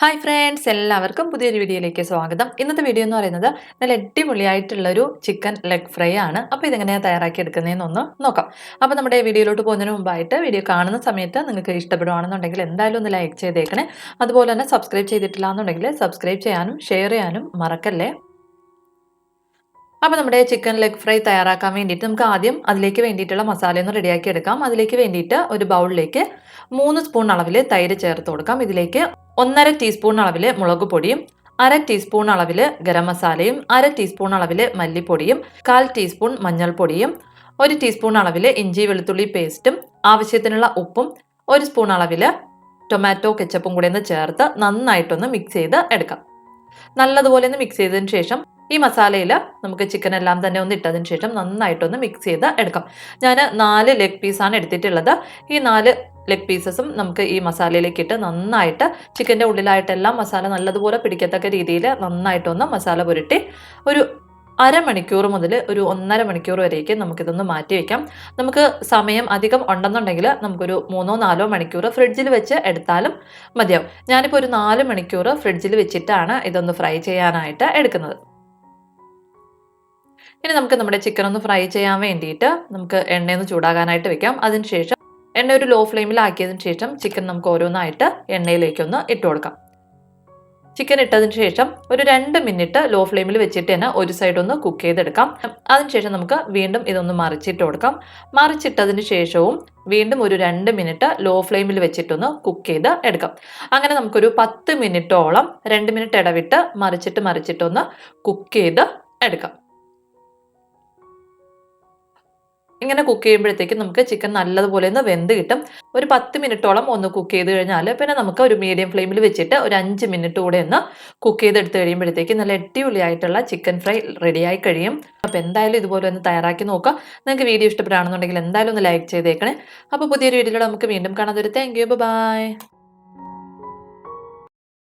Hi friends എല്ലാവർക്കും പുതിയൊരു വീഡിയോയിലേക്ക് സ്വാഗതം. ഇന്നത്തെ വീഡിയോ എന്ന് പറയുന്നത് നല്ല അടിപൊളിയായിട്ടുള്ളൊരു ചിക്കൻ ലെഗ് ഫ്രൈ ആണ്. അപ്പോൾ ഇതെങ്ങനെയാണ് തയ്യാറാക്കി എടുക്കുന്നതെന്നൊന്ന് നോക്കാം. അപ്പോൾ നമ്മുടെ വീഡിയോയിലോട്ട് പോകുന്നതിന് മുമ്പായിട്ട് വീഡിയോ കാണുന്ന സമയത്ത് നിങ്ങൾക്ക് ഇഷ്ടപ്പെടുവാണെന്നുണ്ടെങ്കിൽ എന്തായാലും ഒന്ന് ലൈക്ക് ചെയ്തേക്കണേ. അതുപോലെ തന്നെ സബ്സ്ക്രൈബ് ചെയ്തിട്ടില്ല എന്നുണ്ടെങ്കിൽ സബ്സ്ക്രൈബ് ചെയ്യാനും ഷെയർ ചെയ്യാനും മറക്കല്ലേ? അപ്പോൾ നമ്മുടെ ചിക്കൻ ലെഗ് ഫ്രൈ തയ്യാറാക്കാൻ വേണ്ടിയിട്ട് നമുക്ക് ആദ്യം അതിലേക്ക് വേണ്ടിയിട്ടുള്ള മസാല ഒന്ന് റെഡിയാക്കി എടുക്കാം. അതിലേക്ക് വേണ്ടിയിട്ട് ഒരു ബൗളിലേക്ക് മൂന്ന് സ്പൂൺ അളവിൽ തൈര് ചേർത്ത് കൊടുക്കാം. ഇതിലേക്ക് ഒന്നര ടീസ്പൂൺ അളവിൽ മുളക് പൊടിയും അര ടീസ്പൂൺ അളവിൽ ഗരം മസാലയും അര ടീസ്പൂൺ അളവിൽ മല്ലിപ്പൊടിയും കാൽ ടീസ്പൂൺ മഞ്ഞൾപ്പൊടിയും ഒരു ടീസ്പൂൺ അളവിൽ ഇഞ്ചി വെളുത്തുള്ളി പേസ്റ്റും ആവശ്യത്തിനുള്ള ഉപ്പും ഒരു സ്പൂൺ അളവിൽ ടൊമാറ്റോ കെച്ചപ്പും കൂടി ഒന്ന് ചേർത്ത് നന്നായിട്ടൊന്ന് മിക്സ് ചെയ്ത് എടുക്കാം. നല്ലതുപോലെ ഒന്ന് മിക്സ് ചെയ്തതിന് ശേഷം ഈ മസാലയിൽ നമുക്ക് ചിക്കൻ എല്ലാം തന്നെ ഒന്ന് ഇട്ടതിന് ശേഷം നന്നായിട്ടൊന്ന് മിക്സ് ചെയ്ത് എടുക്കാം. ഞാൻ നാല് ലെഗ് പീസാണ് എടുത്തിട്ടുള്ളത്. ഈ നാല് ലെഗ് പീസസും നമുക്ക് ഈ മസാലയിലേക്ക് ഇട്ട് നന്നായിട്ട് ചിക്കന്റെ ഉള്ളിലായിട്ടെല്ലാം മസാല നല്ലതുപോലെ പിടിക്കത്തക്ക രീതിയിൽ നന്നായിട്ടൊന്ന് മസാല പുരട്ടി ഒരു അരമണിക്കൂർ മുതൽ ഒരു ഒന്നര മണിക്കൂർ വരേക്ക് നമുക്കിതൊന്ന് മാറ്റി വയ്ക്കാം നമുക്ക് സമയം അധികം ഉണ്ടെന്നുണ്ടെങ്കിൽ നമുക്കൊരു മൂന്നോ നാലോ മണിക്കൂർ ഫ്രിഡ്ജിൽ വെച്ച് എടുത്താലും മതിയാവും. ഞാനിപ്പോൾ ഒരു നാല് മണിക്കൂർ ഫ്രിഡ്ജിൽ വെച്ചിട്ടാണ് ഇതൊന്ന് ഫ്രൈ ചെയ്യാനായിട്ട് എടുക്കുന്നത്. ഇനി നമുക്ക് നമ്മുടെ ചിക്കൻ ഒന്ന് ഫ്രൈ ചെയ്യാൻ വേണ്ടിയിട്ട് നമുക്ക് എണ്ണയൊന്ന് ചൂടാകാനായിട്ട് വെക്കാം. അതിനുശേഷം എണ്ണ ഒരു ലോ ഫ്ലെയിമിലാക്കിയതിന് ശേഷം ചിക്കൻ നമുക്ക് ഓരോന്നായിട്ട് എണ്ണയിലേക്കൊന്ന് ഇട്ട് കൊടുക്കാം. ചിക്കൻ ഇട്ടതിന് ശേഷം ഒരു രണ്ട് മിനിറ്റ് ലോ ഫ്ലെയിമിൽ വെച്ചിട്ട് തന്നെ ഒരു സൈഡ് ഒന്ന് കുക്ക് ചെയ്തെടുക്കാം. അതിനുശേഷം നമുക്ക് വീണ്ടും ഇതൊന്ന് മറിച്ചിട്ട് കൊടുക്കാം. മറിച്ചിട്ടതിന് ശേഷവും വീണ്ടും ഒരു രണ്ട് മിനിറ്റ് ലോ ഫ്ലെയിമിൽ വെച്ചിട്ടൊന്ന് കുക്ക് ചെയ്ത് എടുക്കാം. അങ്ങനെ നമുക്കൊരു പത്ത് മിനിറ്റോളം രണ്ട് മിനിറ്റ് ഇടവിട്ട് മറിച്ചിട്ട് മറിച്ചിട്ടൊന്ന് കുക്ക് ചെയ്ത് എടുക്കാം. ഇങ്ങനെ കുക്ക് ചെയ്യുമ്പോഴത്തേക്കും നമുക്ക് ചിക്കൻ നല്ലതുപോലെ ഒന്ന് വെന്ത് കിട്ടും. ഒരു പത്ത് മിനിറ്റോളം ഒന്ന് കുക്ക് ചെയ്ത് കഴിഞ്ഞാൽ പിന്നെ നമുക്ക് ഒരു മീഡിയം ഫ്ലെയിമിൽ വെച്ചിട്ട് ഒരു അഞ്ച് മിനിറ്റ് കൂടെ ഒന്ന് കുക്ക് ചെയ്തെടുത്ത് കഴിയുമ്പോഴത്തേക്ക് നല്ല അടിപൊളിയായിട്ടുള്ള ചിക്കൻ ഫ്രൈ റെഡിയായി കഴിയും. അപ്പോൾ എന്തായാലും ഇതുപോലെ ഒന്ന് തയ്യാറാക്കി നോക്കുക നിങ്ങൾക്ക് വീഡിയോ ഇഷ്ടപ്പെടുകയാണെന്നുണ്ടെങ്കിൽ എന്തായാലും ഒന്ന് ലൈക്ക് ചെയ്തേക്കണേ. അപ്പോൾ പുതിയൊരു വീഡിയോയിലൂടെ നമുക്ക് വീണ്ടും കാണാൻ ഒരു താങ്ക് യു ബൈ